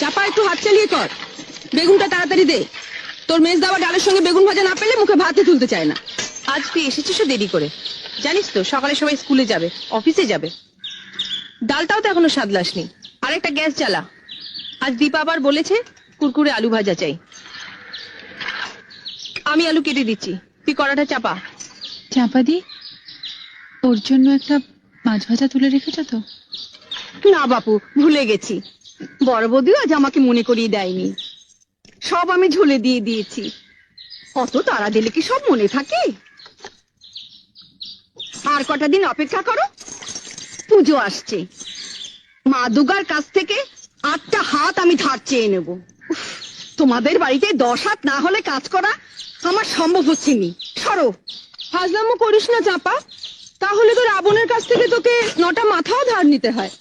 চাপা একটু হাত চালিয়ে কর। বেগুনটা তাড়াতাড়ি দে। তোর মেজ দাওয়া ডালের সঙ্গে বেগুন ভাজা না পেলে মুখে ভাতে তুলতে চায় না। আজ তুই এসেছিস দেরি করে? জানিস তো সকালে সবাই স্কুলে যাবে অফিসে যাবে। ডালটাও তো এখনও সাদলাসনি আর একটা গ্যাস জ্বালা। আজ দীপা আবার বলেছে কুরকুরে আলু ভাজা চাই। আমি আলু কেটে দিচ্ছি। তুই কড়াটা চাপা। চাপা দি? ওর জন্য একটা মাছ ভাজা তুলে রেখেছো তো? না বাপু ভুলে গেছি। বড় বৌদিও আজ আমাকে মনে করিয়ে দেয়নি। সব আমি ঝুলে দিয়ে দিয়েছি। অত তারা দিলে কি সব মনে থাকে? আর কটা দিন অপেক্ষা করো, পুজো আসছে। মা দুর্গার কাছ থেকে আটটা হাত আমি ধার চেয়ে নেব। তোমাদের বাড়িতে দশ হাত না হলে কাজ করা আমার সম্ভব হচ্ছে নি। সরো। ফাজলামো করিস না চাপা। তাহলে তো রাবণের কাছ থেকে তোকে নটা মাথাও ধার নিতে হয়।